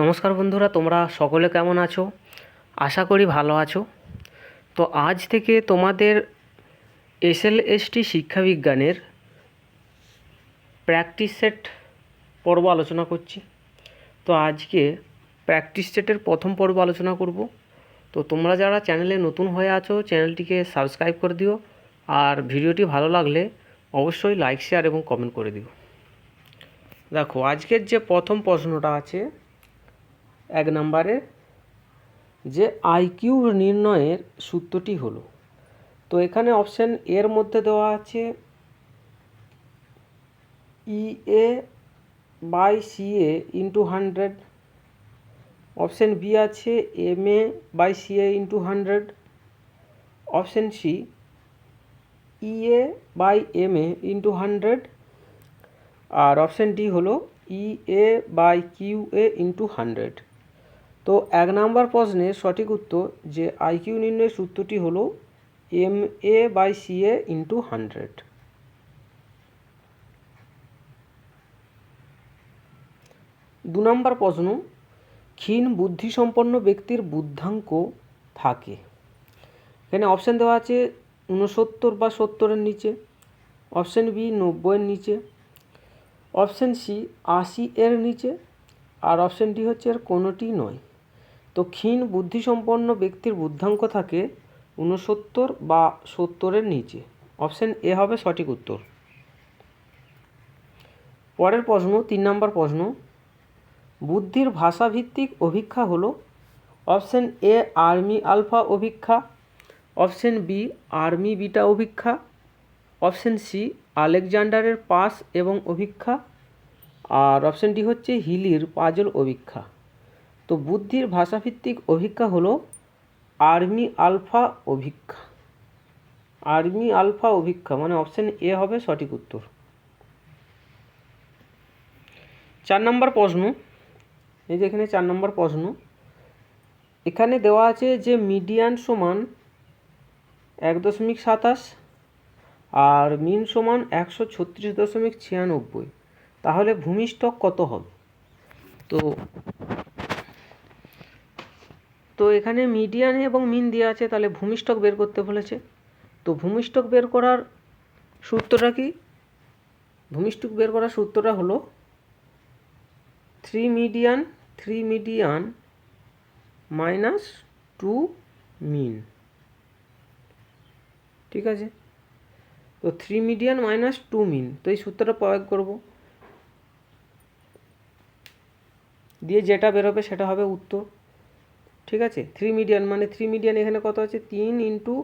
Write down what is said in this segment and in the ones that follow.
নমস্কার বন্ধুরা, তোমরা সকলে কেমন আছো? আশা করি ভালো আছো। তো আজ থেকে তোমাদের এস এসএল এসটি শিক্ষাবিজ্ঞানের প্র্যাকটিস সেট পর্ব আলোচনা করছি। তো আজকে প্র্যাকটিস সেটের প্রথম পর্ব আলোচনা করব। তো তোমরা যারা চ্যানেলে নতুন হয়ে আছো চ্যানেলটিকে সাবস্ক্রাইব করে দিও। আর ভিডিওটি ভালো লাগলে অবশ্যই লাইক শেয়ার এবং কমেন্ট করে দিও। দেখো, আজকের যে প্রথম প্রশ্নটা আছে এক নম্বরে যে আইকিউ নির্ণয়ের সূত্রটি হলো। তো এখানে অপশান এর মধ্যে দেওয়া আছে E A by C A into hundred option B আছে M A by C A into hundred option C E A by M A into hundred R option D হলো E A by Q A into hundred তো এক নম্বর প্রশ্নের সঠিক উত্তর যে IQ নির্ণয়ের সূত্রটি হলো M A by C A into hundred. দু নম্বর প্রশ্ন, ক্ষীণ বুদ্ধিসম্পন্ন ব্যক্তির বুদ্ধাঙ্ক থাকে। এখানে অপশান দেওয়া আছে ঊনসত্তর বা সত্তরের নিচে অপশান বি নব্বইয়ের নিচে অপশান সি আশি এর নিচে, আর অপশান ডি হচ্ছে এর কোনোটি নয়। তো ক্ষীণ বুদ্ধিসম্পন্ন ব্যক্তির বুদ্ধাঙ্ক থাকে ঊনসত্তর বা সত্তরের নিচে। অপশান এ হবে সঠিক উত্তর। পরের প্রশ্ন, তিন নম্বর প্রশ্ন, বুদ্ধির ভাষাভিত্তিক অভিক্ষা হলো অপশান এ আর্মি আলফা অভিক্ষা, অপশান বি আর্মি বিটা অভিক্ষা, অপশান সি আলেকজান্ডারের পাস এবং অভিক্ষা, আর অপশান ডি হচ্ছে হিলির পাজল অভিক্ষা। তো বুদ্ধির ভাষাভিত্তিক অভিক্ষা হলো আর্মি আলফা অভিক্ষা। আর্মি আলফা অভিক্ষা মানে অপশান এ হবে সঠিক উত্তর। চার নম্বর প্রশ্ন, এই যে এখানে চার নম্বর প্রশ্ন, এখানে দেওয়া আছে যে মিডিয়ান সমান এক দশমিক সাতাশ আর মিন সমান একশো ছত্রিশ দশমিক ছিয়ানব্বই। তাহলে ভূমিষ্ঠক কত হবে? তো তো এখানে মিডিয়ান এবং মিন দেওয়া আছে, তাহলে ভূমিষ্ঠক বের করতে বলেছে। তো ভূমিষ্ঠক বের করার সূত্রটা কি? ভূমিষ্ঠক বের করার সূত্রটা হলো three median three median minus two mean ঠিক আছে? তো three median minus two mean তো এই সূত্রটা প্রয়োগ করব। দিয়ে যেটা বেরোবে সেটা হবে উত্তর। ঠিক আছে? থ্রি মিডিয়ান মানে থ্রি মিডিয়ান এখানে কত আছে? তিন ইন্টু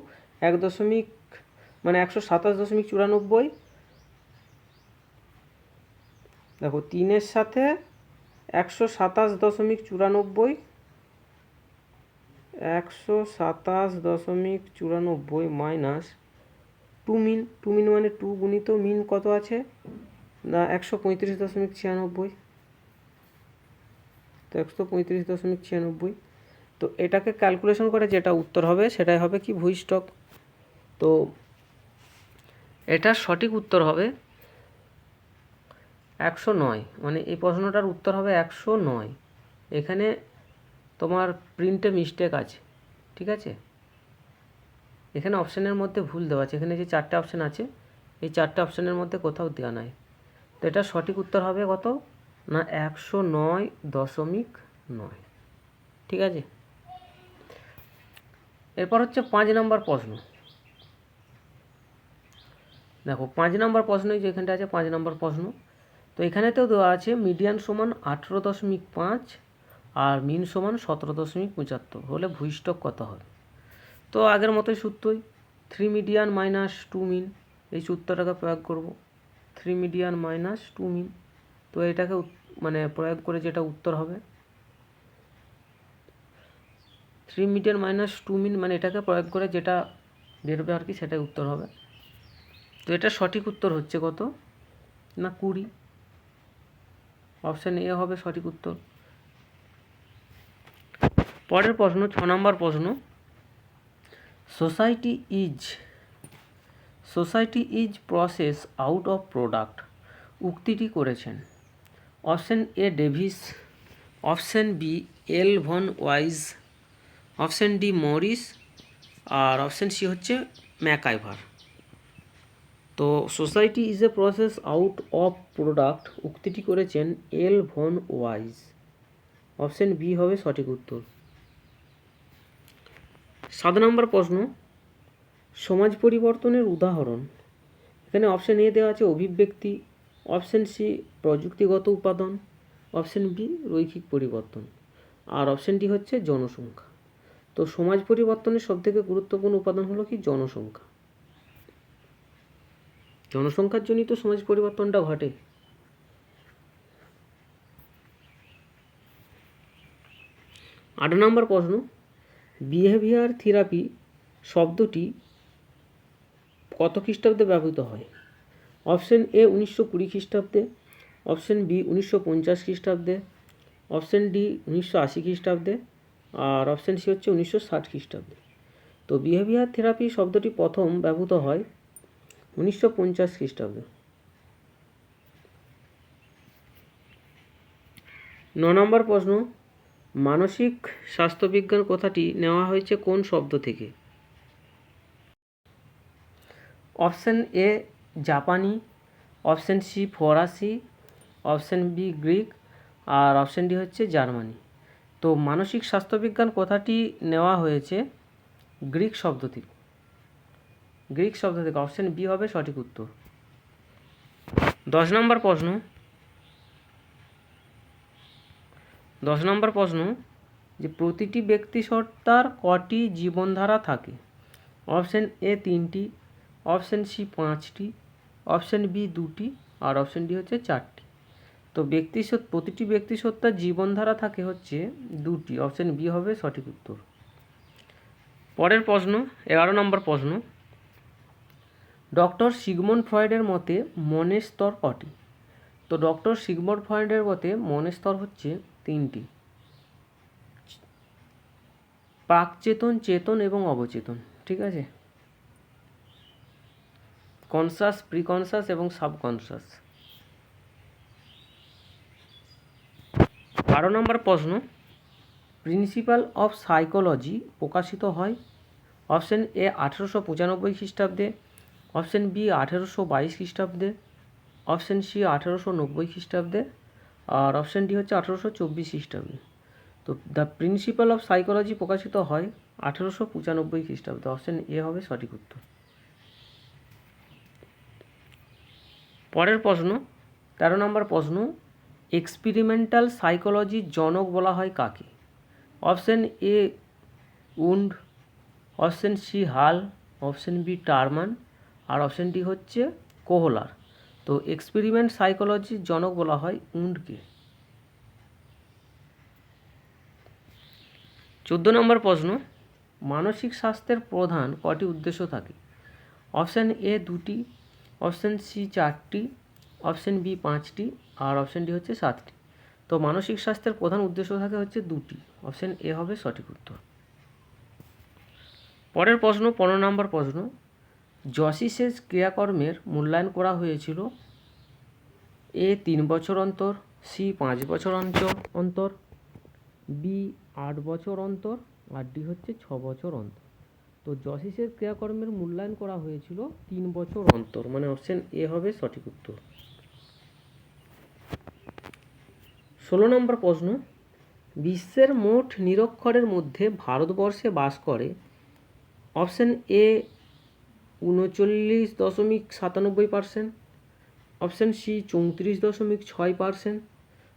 এক দশমিক মানে একশো সাতাশ দশমিক চুরানব্বই। দেখো, তিনের সাথে একশো সাতাশ দশমিক চুরানব্বই, একশো সাতাশ দশমিক চুরানব্বই minus two mean two mean মানে টু গুণিত মিন কত আছে? না, একশো পঁয়ত্রিশ দশমিক ছিয়ানব্বই। তো একশো পঁয়ত্রিশ দশমিক ছিয়ানব্বই। তো এটাকে ক্যালকুলেশন করে যেটা উত্তর হবে সেটাই হবে কি ভূস্টক তো এটার সঠিক উত্তর হবে একশো নয় মানে এই প্রশ্নটার উত্তর হবে একশো নয়। এখানে তোমার প্রিন্টে মিস্টেক আছে, ঠিক আছে? এখানে অপশানের মধ্যে ভুল দেওয়া আছে, এখানে যে চারটে অপশান আছে, এই চারটে অপশানের মধ্যে কোথাও দেওয়া নাই। তো এটা সঠিক উত্তর হবে কত? না একশো নয় দশমিক নয়, ঠিক আছে? এরপর হচ্ছে পাঁচ নম্বর প্রশ্ন। দেখো, পাঁচ নম্বর প্রশ্নই যে এখানটা আছে, পাঁচ নম্বর প্রশ্ন। তো এখানেতেও দেওয়া আছে, মিডিয়ান সমান আঠেরো দশমিক পাঁচ আর মিন সমান সতেরো দশমিক পঁচাত্তর। হলে ভূইষ্ঠক কত হবে তো আগের মতোই সূত্রই। Three median minus two mean, এই সূত্রটাকে প্রয়োগ করব। Three median minus two mean, তো এটাকে মানে প্রয়োগ করে যেটা উত্তর হবে three median minus two mean মানে এটাকে প্রয়োগ করে যেটা বেরোবে আর কি, সেটাই উত্তর হবে। তো এটা সঠিক উত্তর হচ্ছে কত? না, কুড়ি। অপশান এ হবে সঠিক উত্তর। পরের প্রশ্ন, ছ নম্বর প্রশ্ন। Society is society is process out of product উক্তিটি করেছেন। Option A Davis option B L von Wiese option D Morris R option C হচ্ছে ম্যাকাইভার। তো society is a process out of product, উক্তিটি করেছেন L von Wiese. Option B হবে সঠিক উত্তর। সাত নম্বর প্রশ্ন, সমাজ পরিবর্তনের উদাহরণ। এখানে অপশান এ দেওয়া আছে অভিব্যক্তি, অপশান সি প্রযুক্তিগত উপাদান, অপশান বি রৈখিক পরিবর্তন, আর অপশানটি হচ্ছে জনসংখ্যা। তো সমাজ পরিবর্তনের সবথেকে গুরুত্বপূর্ণ উপাদান হলো কি? জনসংখ্যা। জনসংখ্যার জন্যই তো সমাজ পরিবর্তনটা ঘটে। আট নম্বর প্রশ্ন বিহেভিয়ার থেরাপি শব্দটি কত খ্রিস্টাব্দে ব্যবহৃত হয়? অপশন এ উনিশশো কুড়ি খ্রিস্টাব্দে অপশন বি উনিশশো পঞ্চাশ খ্রিস্টাব্দে অপশন ডি উনিশশো আশি খ্রিস্টাব্দে আর অপশন সি হচ্ছে উনিশশো ষাট খ্রিস্টাব্দে। তো বিহেভিয়ার থেরাপি শব্দটি প্রথম ব্যবহৃত হয় উনিশশো পঞ্চাশ খ্রিস্টাব্দে। ন নম্বর প্রশ্ন, মানসিক স্বাস্থ্যবিজ্ঞান কথাটি নেওয়া হয়েছে কোন শব্দ থেকে? অপশান এ জাপানি, অপশান সি ফরাসি, অপশান বি গ্রিক, আর অপশান ডি হচ্ছে জার্মানি। তো মানসিক স্বাস্থ্যবিজ্ঞান কথাটি নেওয়া হয়েছে গ্রিক শব্দ থেকে গ্রিক শব্দ থেকে অপশান বি হবে সঠিক উত্তর। দশ নম্বর প্রশ্ন। দশ নম্বর প্রশ্ন, যে প্রতিটি ব্যক্তি সত্তার কটি জীবনধারা থাকে? অপশান এ তিনটি, অপশান সি পাঁচটি, অপশান বি দুটি, আর অপশান ডি হচ্ছে চারটি। তো ব্যক্তি সত- প্রতিটি ব্যক্তি সত্তার জীবনধারা থাকে হচ্ছে দুটি। অপশান বি হবে সঠিক উত্তর। পরের প্রশ্ন, এগারো নম্বর প্রশ্ন। ডক্টর সিগমন্ড ফ্রয়েডের মতে মনের স্তর কটি? তো ডক্টর সিগমন্ড ফ্রয়েডের মতে মনের স্তর হচ্ছে তিনটি। প্রাকচেতন, চেতন এবং অবচেতন, ঠিক আছে? কনসাস প্রিকনসাস এবং সাবকনসাস বারো নম্বর প্রশ্ন প্রিন্সিপাল অফ সাইকোলজি প্রকাশিত হয় অপশন এ আঠেরোশো পঁচানব্বই খ্রিস্টাব্দে অপশন বি আঠেরোশো বাইশ খ্রিস্টাব্দে অপশন সি আঠেরোশো নব্বই খ্রিস্টাব্দে, আর অপশন ডি হচ্ছে আঠেরোশো চব্বিশ খ্রিস্টাব্দে। তো দ্য প্রিন্সিপাল অফ সাইকোলজি প্রকাশিত হয় আঠেরোশো পঁচানব্বই খ্রিস্টাব্দে। অপশন এ হবে সঠিক উত্তর। পরের প্রশ্ন, তেরো নম্বর প্রশ্ন এক্সপেরিমেন্টাল সাইকোলজির জনক বলা হয় কাকে option A Wundt option C Hull option B Terman R option D হচ্ছে কোহলার। তো এক্সপেরিমেন্ট সাইকোলজির জনক বলা হয় উন্ডকে চোদ্দ নম্বর প্রশ্ন, মানসিক স্বাস্থ্যের প্রধান কটি উদ্দেশ্য থাকে? অপশান এ দুটি অপশান সি চারটি অপশান বি পাঁচটি আর অপশান ডি হচ্ছে সাতটি। তো মানসিক স্বাস্থ্যের প্রধান উদ্দেশ্য থাকে হচ্ছে দুটি। অপশান এ হবে সঠিক উত্তর। পরের প্রশ্ন, পনেরো নম্বর প্রশ্ন জসিসেস ক্রিয়াকর্মের মূল্যায়ন করা হয়েছিল এ তিন বছর অন্তর সি পাঁচ বছর অন্তর অন্তর বি আট বছর অন্তর, আর ডি হচ্ছে ছ বছর অন্তর। তো জসিসের ক্রিয়াকর্মের মূল্যায়ন করা হয়েছিল তিন বছর অন্তর মানে অপশন এ হবে সঠিক উত্তর। ষোলো নম্বর প্রশ্ন, বিশ্বের মোট নিরক্ষরের মধ্যে ভারতবর্ষে বাস করে অপশন এ উনচল্লিশ দশমিক সাতানব্বই পার্সেন্ট, অপশন সি চৌত্রিশ দশমিক ছয় পার্সেন্ট,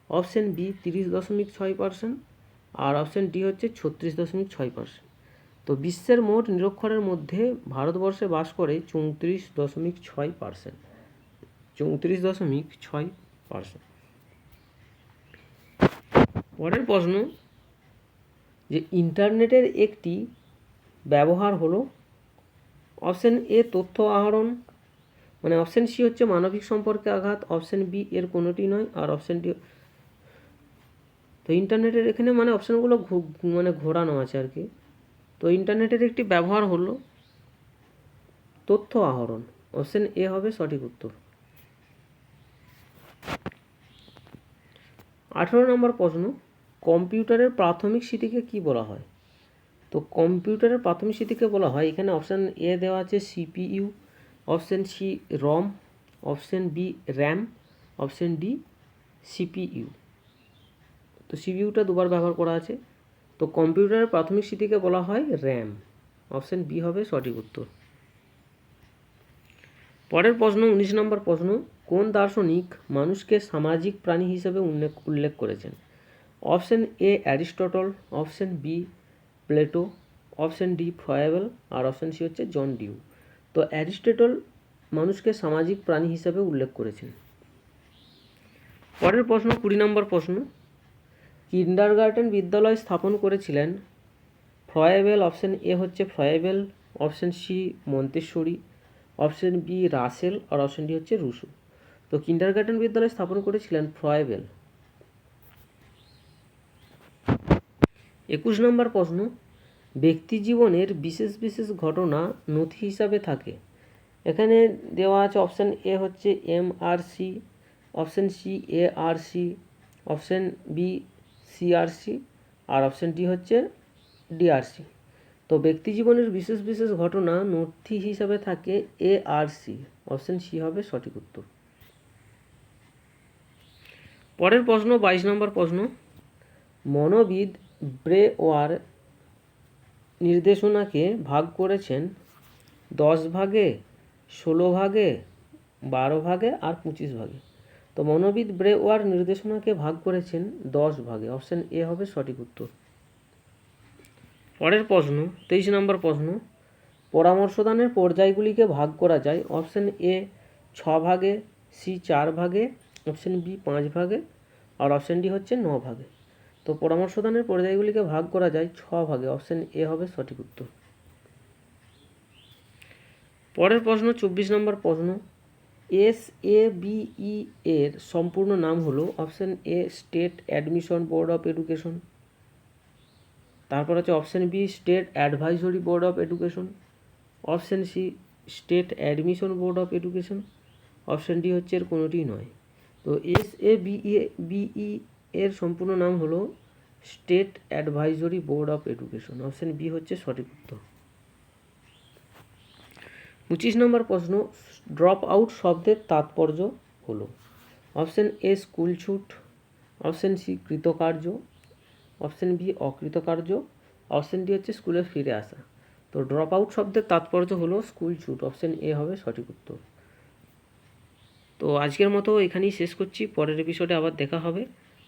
অপশন বি তিরিশ দশমিক ছয় পার্সেন্ট আর অপশন ডি হচ্ছে ছত্রিশ দশমিক ছয় পার্সেন্ট। তো বিশ্বের মোট নিরক্ষরের মধ্যে ভারতবর্ষে বাস করে চৌত্রিশ দশমিক ছয় পার্সেন্ট, চৌত্রিশ দশমিক ছয় পার্সেন্ট। পরের প্রশ্ন যে ইন্টারনেটের একটি ব্যবহার হলো অপশন এ তথ্য আহরণ মানে অপশন সি হচ্ছে মানবিক সম্পর্কে আঘাত, অপশন বি এর কোনোটি নয়, আর অপশন ডি তো ইন্টারনেটের এখানে মানে অপশানগুলো মানে ঘোরানো আছে আর কি। তো ইন্টারনেটের একটি ব্যবহার হলো তথ্য আহরণ, অপশন এ হবে সঠিক উত্তর। আঠেরো নম্বর প্রশ্ন কম্পিউটারের প্রাথমিক স্মৃতিকে কি বলা হয়? তো কম্পিউটারের প্রাথমিক স্মৃতিকে বলা হয়, এখানে অপশান এ দেওয়া আছে CPU, option C ROM, option B RAM, option D CPU. তো সিপিইউটা দুবার ব্যবহার করা আছে। তো কম্পিউটারের প্রাথমিক স্মৃতিকে বলা হয় র্যাম, অপশান বি হবে সঠিক উত্তর। পরের প্রশ্ন, উনিশ নম্বর প্রশ্ন, কোন দার্শনিক মানুষকে সামাজিক প্রাণী হিসেবে উল্লেখ উল্লেখ করেছেন? Option A Aristotle, option B Plato, option D Froebel, R option C হচ্ছে জন ডিউ। তো অ্যারিস্টটল মানুষকে সামাজিক প্রাণী হিসেবে উল্লেখ করেছেন। পরের প্রশ্ন, কুড়ি নম্বর প্রশ্ন। কিন্ডারগার্টেন বিদ্যালয় স্থাপন করেছিলেন। ফ্রয়েবেল, অপশান এ হচ্ছে Froebel, option C Montessori, option B Russell, আর অপশান ডি হচ্ছে রুসু তো কিন্ডারগার্টেন বিদ্যালয় স্থাপন করেছিলেন ফ্রয়েবেল। একুশ নম্বর প্রশ্ন, ব্যক্তি জীবনের বিশেষ বিশেষ ঘটনা নথি হিসাবে থাকে। এখানে দেওয়া আছে অপশান এ হচ্ছে M R C, option C A R C, option B C R C, R option D হচ্ছে ডিআরসি তো ব্যক্তি জীবনের বিশেষ বিশেষ ঘটনা নথি হিসাবে থাকে A R C, option C হবে সঠিক উত্তর। পরের প্রশ্ন, বাইশ নম্বর প্রশ্ন, মনোবিদ ব্রেওয়ার নির্দেশনাকে ভাগ করেছেন দশ ভাগে, ষোলো ভাগে, বারো ভাগে আর পঁচিশ ভাগে। তো মনোবিদ ব্রেওয়ার নির্দেশনাকে ভাগ করেছেন দশ ভাগে। অপশান এ হবে সঠিক উত্তর। পরের প্রশ্ন, তেইশ নম্বর প্রশ্ন, পরামর্শদানের পর্যায়গুলিকে ভাগ করা যায়। অপশান এ, ছ ভাগে, সি চার ভাগে, অপশান বি পাঁচ ভাগে, আর অপশান ডি হচ্ছে ন ভাগে। তো পরামর্শদানের পর্যায়গুলিকে ভাগ করা যায় ছ ভাগে। অপশান এ হবে সঠিক উত্তর। পরের প্রশ্ন, চব্বিশ নম্বর প্রশ্ন, এস এ বিই এর সম্পূর্ণ নাম হলো option A state admission board of education তারপর হচ্ছে option B state advisory board of education option C state admission board of education option D হচ্ছে এর কোনোটিই নয়। তো এস এ বিই বিই এর সম্পূর্ণ নাম হলো state advisory board of education option B হচ্ছে সঠিক উত্তর। পঁচিশ নম্বর প্রশ্ন ড্রপ আউট শব্দের তাৎপর্য হলো। অপশান এ স্কুল ছুট অপশান সি কৃতকার্য। অপশান বি অকৃতকার্য। অপশান ডি হচ্ছে স্কুলে ফিরে আসা। তো ড্রপ আউট শব্দের তাৎপর্য হলো স্কুল ছুট অপশান এ হবে সঠিক উত্তর। তো আজকের মতো এখানেই শেষ করছি। পরের এপিসোডে আবার দেখা হবে।